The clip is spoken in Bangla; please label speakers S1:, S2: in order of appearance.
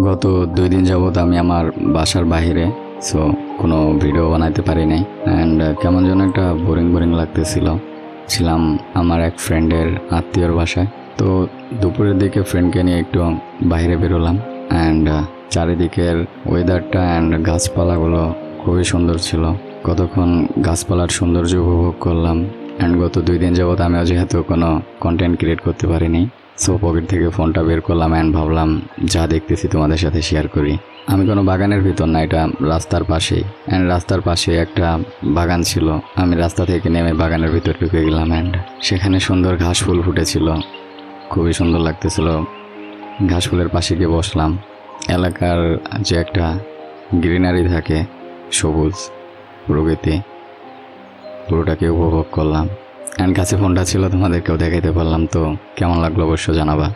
S1: গত দুই দিন যাবৎ আমি আমার বাসার বাইরে সো কোনো ভিডিও বানাইতে পারি নাই। অ্যান্ড কেমন যেন একটা বোরিং বোরিং লাগতেছিল। ছিলাম আমার এক ফ্রেন্ডের আত্মীয়র বাসায়। তো দুপুরের দিকে ফ্রেন্ডকে নিয়ে একটু বাইরে বেরোলাম। অ্যান্ড চারিদিকের ওয়েদারটা অ্যান্ড গাছপালাগুলো খুবই সুন্দর ছিল। কতক্ষণ গাছপালার সৌন্দর্য উপভোগ করলাম। অ্যান্ড গত দুই দিন যাবৎ আমিও যেহেতু কোনো কন্টেন্ট ক্রিয়েট করতে পারিনি সো পকেট থেকে ফোনটা বের করলাম অ্যান্ড ভাবলাম, যা দেখতেছি তোমাদের সাথে শেয়ার করি। আমি কোনো বাগানের ভিতর না, এটা রাস্তার পাশেই। অ্যান্ড রাস্তার পাশে একটা বাগান ছিল। আমি রাস্তা থেকে নেমে বাগানের ভিতর ঢুকে গেলাম অ্যান্ড সেখানে সুন্দর ঘাস ফুল ফুটেছিল। খুবই সুন্দর লাগতেছিল। ঘাস ফুলের পাশে গিয়ে বসলাম। এলাকার যে একটা গ্রিনারি থাকে, সবুজ প্রকৃতি, পুরোটাকে উপভোগ করলাম। অ্যান্ড কাছে ফোনটা ছিল তোমাদেরকেও দেখাইতে পারলাম তো কেমন লাগল অবশ্য জানাবা।